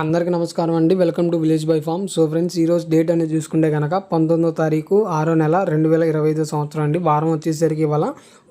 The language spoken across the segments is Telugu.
అందరికీ నమస్కారం అండి. Welcome to village by farm so friends ఈరోజు డేట్ అనేది చూసుకుంటే కనుక పంతొమ్మిదో తారీఖు ఆరో నెల రెండు వేల ఇరవై ఐదో సంవత్సరం అండి. వారం వచ్చేసరికి ఇవాళ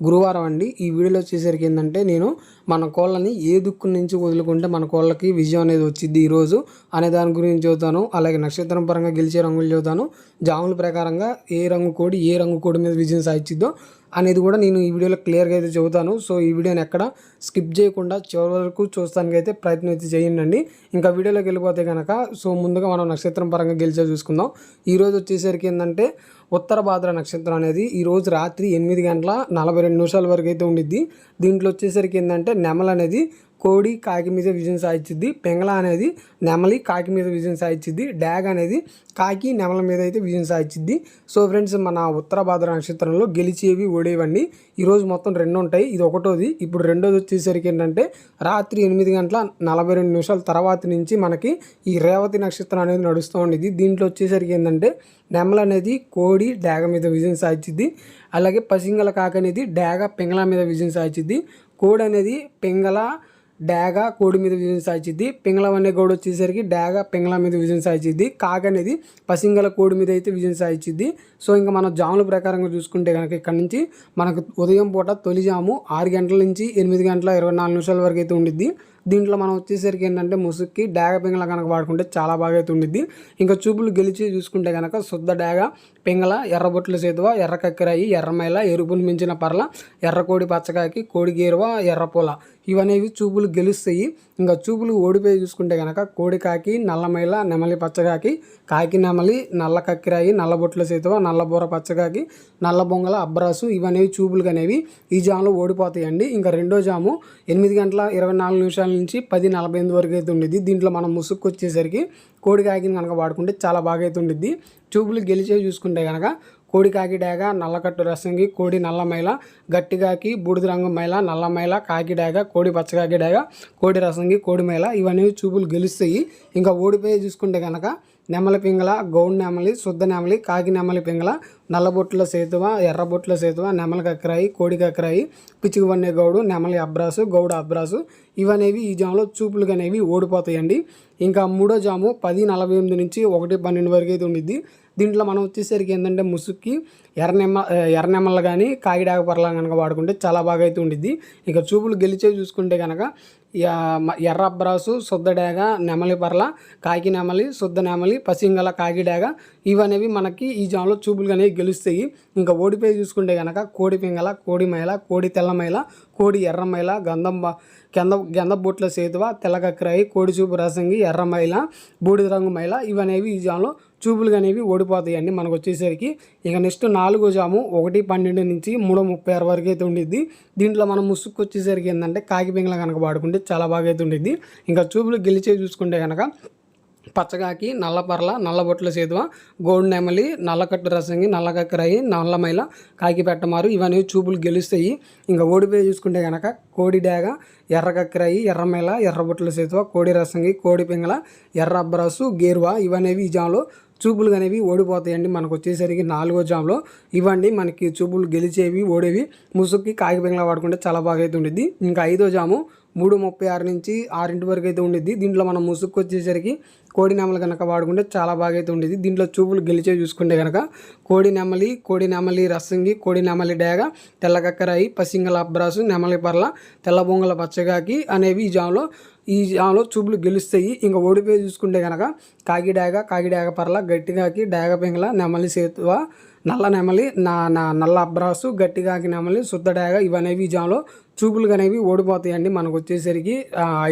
గురువారం అండి. ఈ వీడియోలో వచ్చేసరికి ఏంటంటే నేను మన కోళ్ళని ఏ దుక్కు నుంచి వదులుకుంటే మన కోళ్ళకి విజయం అనేది వచ్చింది ఈరోజు అనే దాని గురించి చదువుతాను. అలాగే నక్షత్రం పరంగా గెలిచే రంగులు చదువుతాను. జాముల ప్రకారంగా ఏ రంగు కోడి ఏ రంగు కోడి మీద విజయం సాధించిద్దో అనేది కూడా నేను ఈ వీడియోలో క్లియర్గా అయితే చెబుతాను. సో ఈ వీడియోని ఎక్కడ స్కిప్ చేయకుండా చివరి వరకు చూస్తానికి అయితే ప్రయత్నం అయితే చేయండి ఇంకా వీడియోలోకి వెళ్ళిపోతే కనుక సో ముందుగా మనం నక్షత్రం పరంగా గెలిచే చూసుకుందాం. ఈరోజు వచ్చేసరికి ఏంటంటే ఉత్తర భాద్ర నక్షత్రం అనేది ఈరోజు రాత్రి ఎనిమిది గంటల నలభై రెండు నిమిషాల వరకు అయితే ఉండిద్ది. దీంట్లో వచ్చేసరికి ఏంటంటే నెమలనేది కోడి కాకి మీద విజయం సాధించింది. పెంగళ అనేది నెమలి కాకి మీద విజయం సాధించింది. డ్యాగ్ అనేది కాకి నెమల మీద అయితే విజయం సాధించింది. సో ఫ్రెండ్స్ మన ఉత్తర భాద్ర నక్షత్రంలో గెలిచేవి ఓడేవండి ఈరోజు మొత్తం రెండు ఉంటాయి. ఇది ఒకటోది. ఇప్పుడు రెండోది వచ్చేసరికి ఏంటంటే రాత్రి ఎనిమిది గంటల నలభై రెండు నిమిషాల తర్వాత నుంచి మనకి ఈ రేవతి నక్షత్రం అనేది నడుస్తూ ఉండేది దీంట్లో వచ్చేసరికి ఏంటంటే నెమల అనేది కోడి డాగ మీద విజయం సాధించింది. అలాగే పసింగల కాక అనేది డాగ పెంగళ మీద విజయం సాధించింది. కోడి అనేది పెంగళ డాగ కోడి మీద విజయం సాధించింది. పింగళం అనే గౌడ్ వచ్చేసరికి డాగ పింగళం మీద విజయం సాధించింది. కాగ అనేది పసింగల కోడి మీద అయితే విజయం సాధించింది. సో ఇంకా మనం జాముల ప్రకారంగా చూసుకుంటే కనుక ఇక్కడ నుంచి మనకు ఉదయం పూట తొలి జాము ఆరు గంటల నుంచి ఎనిమిది గంటల ఇరవై నాలుగు నిమిషాల వరకు అయితే ఉండిద్ది. దీంట్లో మనం వచ్చేసరికి ఏంటంటే ముసుక్కి డాగ పింగళ కనుక వాడుకుంటే చాలా బాగా అయితే ఉండిద్ది ఇంకా చూపులు గెలిచి చూసుకుంటే కనుక శుద్ధ డాగ పింగళ ఎర్రబొట్ల సేతువ ఎర్ర కక్కిరాయి ఎర్రమైల ఎరుపును మించిన పర్ల ఎర్రకోడి పచ్చకాకి కోడి గేరువ ఎర్రపూల ఇవనేవి చూపులు గెలుస్తాయి. ఇంకా చూపులు ఓడిపోయి చూసుకుంటే కనుక కోడికాకి నల్లమైల నెమలి పచ్చకాకి కాకి నెమలి నల్ల కక్కిరాయి నల్లబొట్ల సేతువ నల్లబూర పచ్చకాకి నల్ల బొంగల అబ్రాసు ఇవనేవి చూపులు అనేవి ఈ జాములో ఓడిపోతాయండి. ఇంకా రెండో జాము ఎనిమిది గంటల ఇరవై నాలుగు నిమిషాల నుంచి పది నలభై ఎనిమిది వరకు అయితే ఉండేది దీంట్లో మనం ముసుక్కు వచ్చేసరికి కోడి కాకిని కనుక వాడుకుంటే చాలా బాగా అయితే ఉండిద్ది. చూపులు గెలిచే చూసుకుంటే కనుక కోడి డాగ నల్లకట్టు రసంగి కోడి నల్ల మైల గట్టిగాకి బూడిద రంగు మైల నల్ల మైల కాకి డాగ కోడి పచ్చకాకి డాగ కోడి రసంగి కోడి మైల ఇవన్నీ చూపులు గెలుస్తాయి. ఇంకా ఓడిపోయి చూసుకుంటే కనుక నెమలి పింగళ గౌడ్ నెమలి శుద్ధ నెమలి కాకి నెమలి పింగళ నల్లబొట్ల సేతువ ఎర్రబొట్ల సేతువ నెమలి కక్కరాయి కోడి కక్కరాయి పిచ్చుకు వన్నే గౌడు నెమలి అబ్రాసు గౌడ అబ్రాసు ఇవనేవి ఈ జాములో చూపులు అనేవి ఓడిపోతాయండి. ఇంకా మూడో జాము పది నలభై ఎనిమిది నుంచి ఒకటి పన్నెండు వరకు అయితే ఉండిద్ది. దీంట్లో మనం వచ్చేసరికి ఏంటంటే ముసుక్కి ఎర్రనెమ్మ ఎర్రనెమ్మలు కానీ కాగిడాక పర్లా కనుక వాడుకుంటే చాలా బాగా అయితే ఉండిద్ది. ఇక చూపులు గెలిచే చూసుకుంటే కనుక ఎర్ర అబ్రాసు శుద్ధ డేగ నెమలి పర్ల కాకి నెమలి శుద్ధ నెమలి పసింగల కాకిడాగ ఇవనేవి మనకి ఈ జాములో చూపులు అనేవి గెలుస్తాయి. ఇంకా ఓడిపోయి చూసుకుంటే కనుక కోడి పింగల కోడి మైల కోడి తెల్లమైల కోడి ఎర్రమైల గంధం గంధ బొట్ల సేతువ తెల్లకక్రాయి కోడి చూపు రసంగి ఎర్రమైల బూడిద రంగు మైల ఇవనేవి ఈ జాములో చూపులు అనేవి ఓడిపోతాయండి మనకు వచ్చేసరికి ఇక నెక్స్ట్ నాలుగో జాము ఒకటి పన్నెండు నుంచి మూడో ముప్పై ఆరు వరకు అయితే ఉండిద్ది. దీంట్లో మనం ముసుగు వచ్చేసరికి ఏంటంటే కాకి పింగళ కనుక వాడుకుంటే చాలా బాగా అయితే ఉండిద్ది. ఇంకా చూపులు గెలిచే చూసుకుంటే కనుక పచ్చగాకి నల్లపర్ల నల్లబొట్ల సేతువ గోడు నెమలి నల్లకట్టు రసంగి నల్లకక్కరాయి నల్లమైల కాకి పెట్టమారు ఇవన్నీ చూపులు గెలుస్తాయి. ఇంకా ఓడిపోయి చూసుకుంటే కనుక కోడి డాగ ఎర్రకక్కరాయి ఎర్రమైల ఎర్రబొట్ల సేతువ కోడి రసంగి కోడి పింగళ ఎర్ర అబ్బరాసు గేరువా ఇవనేవి ఈ జాములో చూపులు అనేవి ఓడిపోతాయండి. మనకు వచ్చేసరికి నాలుగో జామ్లో ఇవ్వండి. మనకి చూపులు గెలిచేవి ఓడేవి. ముసుక్కి కాకి వాడుకుంటే చాలా బాగా అయితే ఉంటుంది ఇంకా ఐదో జాము మూడు ముప్పై ఆరు నుంచి ఆరింటి వరకు అయితే ఉండేది దీంట్లో మనం ముసుగు వచ్చేసరికి కోడి నెమలి కనుక వాడుకుంటే చాలా బాగా అయితే ఉండేది దీంట్లో చూపులు గెలిచే చూసుకుంటే కనుక కోడి నెమలి కోడి నెమలి రసంగి కోడి నెమలి డేగ తెల్లకక్కరాయి పసింగల అబ్రాసు నెమలి పర్ల తెల్ల బొంగల పచ్చగాకి అనేవి ఈ జాములో ఈ జాములో చూపులు గెలుస్తాయి. ఇంకా ఓడిపోయి చూసుకుంటే కనుక కాకి డాగ కాకి డేగ పర్ల గట్టిగాకి డేగ పింగళ నెమలి సేతువ నల్ల నెమలి నా నా నల్ల అబ్రాసు గట్టిగాకి నెమలి శుద్ధ డాగ ఇవనేవి ఈ జాములో చూపులు అనేవి ఓడిపోతాయండి మనకు వచ్చేసరికి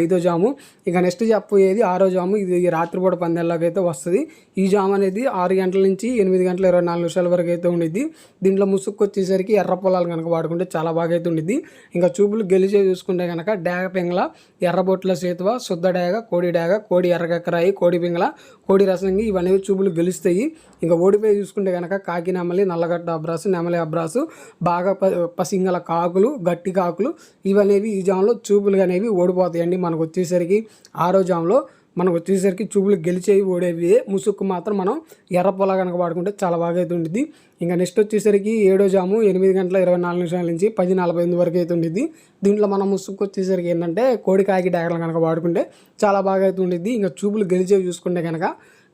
ఐదో జాము. ఇక నెక్స్ట్ చెప్పేది ఆరో జాము. ఇది రాత్రిపూట పందెల్లోకి అయితే వస్తుంది. ఈ జాము అనేది ఆరు గంటల నుంచి ఎనిమిది గంటల ఇరవై నాలుగు నిమిషాల వరకు అయితే ఉండిద్ది. దీంట్లో ముసుక్కు వచ్చేసరికి ఎర్ర పొలాలు కనుక వాడుకుంటే చాలా బాగా అయితే ఉండిద్ది. ఇంకా చూపులు గెలిచే చూసుకుంటే కనుక డేగ పింగళ ఎర్రబొట్ల సేతువ శుద్ధ డాగ కోడి డాగ కోడి ఎర్రగక్కరాయి కోడి పింగళ కోడి రసంగి ఇవన్నీ చూపులు గెలుస్తాయి. ఇంకా ఓడిపోయి చూసుకుంటే కనుక కాకి నెమలి నల్లగట్ట అబ్రాసు నెమలి అబ్రాసు బాగా పసింగల కాకులు గట్టి కాకులు ఇవనేవి ఈ జామ్లో చూపులు అనేవి ఓడిపోతాయండి మనకు వచ్చేసరికి. ఆరో జామ్లో మనకు వచ్చేసరికి చూపులు గెలిచేవి ఓడేవి. ముసుక్కు మాత్రం మనం ఎర్ర పొలా కనుక వాడుకుంటే చాలా బాగా అయితే ఉండిద్ది. ఇంకా నెక్స్ట్ వచ్చేసరికి ఏడో జాము ఎనిమిది గంటల ఇరవై నాలుగు నిమిషాల నుంచి పది నలభై ఎనిమిది వరకు అయితే ఉండిద్ది. దీంట్లో మనం ముసుక్కు వచ్చేసరికి ఏంటంటే కోడి కాకి డాగలు కనుక వాడుకుంటే చాలా బాగా అయితే ఉండిద్ది. ఇంకా చూపులు గెలిచేవి చూసుకుంటే కనుక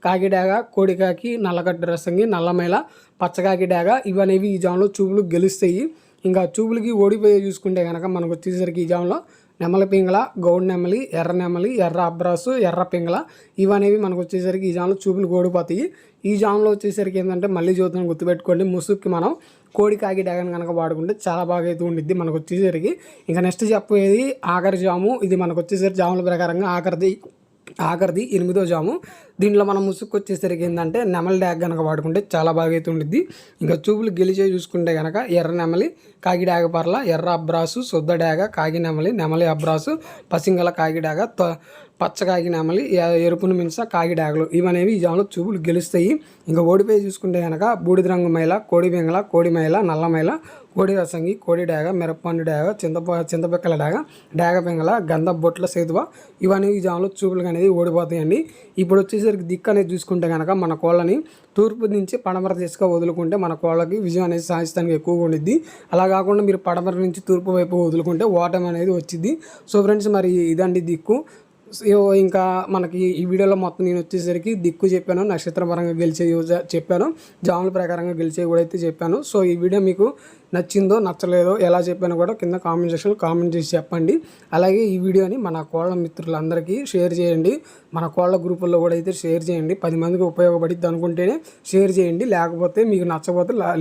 కాకి డాగ కోడి కాకి నల్లగడ్డ రసంగి నల్లమైల పచ్చకాకి డాగ ఇవనేవి ఈ జాములో చూపులు గెలుస్తాయి. ఇంకా చూపులకి ఓడిపోయే చూసుకుంటే కనుక మనకు వచ్చేసరికి ఈ జాములో నెమలి పింగళ గౌడ్ నెమలి ఎర్ర నెమలి ఎర్ర అబ్రాసు ఎర్ర పింగళ ఇవనేవి మనకు వచ్చేసరికి ఈ జామ్లో చూపులు ఓడిపోతాయి. ఈ జామ్లో వచ్చేసరికి ఏంటంటే మళ్ళీ చూద్దాం గుర్తుపెట్టుకోండి. ముసుక్కి మనం కోడి కాకి డగన్ కనుక వాడుకుంటే చాలా బాగా అయితే ఉండిద్ది మనకు వచ్చేసరికి. ఇంకా నెక్స్ట్ చెప్పేది ఆఖరి జాము. ఇది మనకు వచ్చేసరికి జాముల ప్రకారంగా ఆఖరిది ఆఖరిది ఎనిమిదో జాము. దీంట్లో మనం ముసుగు వచ్చేసరికి ఏంటంటే నెమలి డ్యాగ్ కనుక వాడుకుంటే చాలా బాగా అయితే ఉండిద్ది. ఇంకా చూపులు గెలిచే చూసుకుంటే కనుక ఎర్ర నెమలి కాగి డ్యాగ పర్ల ఎర్ర అబ్రాసు శుద్ధ డ్యాగ కాగి నెమలి నెమలి అబ్రాసు పసింగల కాగి డ్యాగ పచ్చ కాగి నెమలి ఎ- ఎరుపును మించ కాగి డాగలు. ఇవనేవి ఈ జాములో చూపులు గెలుస్తాయి. ఇంకా ఓడిపోయి చూసుకుంటే కనుక బూడిద రంగు మైల కోడి బెంగళ కోడి మైల నల్ల మైల కోడి రసంగి కోడి డాగ మిరపండు డాగ చింతప చింతపిక్కల డాగ డాగ పెంగల గంధ బొట్ల సేతువ. ఇవన్నీ ఈ జాములో చూపులు అనేది ఓడిపోతాయండి. ఇప్పుడు వచ్చేసరికి దిక్కు అనేది చూసుకుంటే కనుక మన కోళ్ళని తూర్పు నుంచి పడమర దిశగా వదులుకుంటే మన కోళ్ళకి విజయం అనేది సాధిస్తానికి ఎక్కువగా ఉండిద్ది. అలా కాకుండా మీరు పడమర నుంచి తూర్పు వైపు వదులుకుంటే ఓటమి అనేది వచ్చింది సో ఫ్రెండ్స్ మరి ఇదండి దిక్కు. ఇంకా మనకి ఈ వీడియోలో మొత్తం నేను వచ్చేసరికి దిక్కు చెప్పాను నక్షత్ర పరంగా గెలిచే చెప్పాను జాముల ప్రకారంగా గెలిచే కూడా అయితే చెప్పాను. సో ఈ వీడియో మీకు నచ్చిందో నచ్చలేదో ఎలా చెప్పానో కూడా కింద కామెంట్ సెక్షన్లో కామెంట్ చేసి చెప్పండి. అలాగే ఈ వీడియోని మన కోళ్ళ మిత్రులందరికీ షేర్ చేయండి మన కోళ్ళ గ్రూపుల్లో కూడా అయితే షేర్ చేయండి. పది మందికి ఉపయోగపడిద్ది అనుకుంటేనే షేర్ చేయండి లేకపోతే మీకు నచ్చకపోతే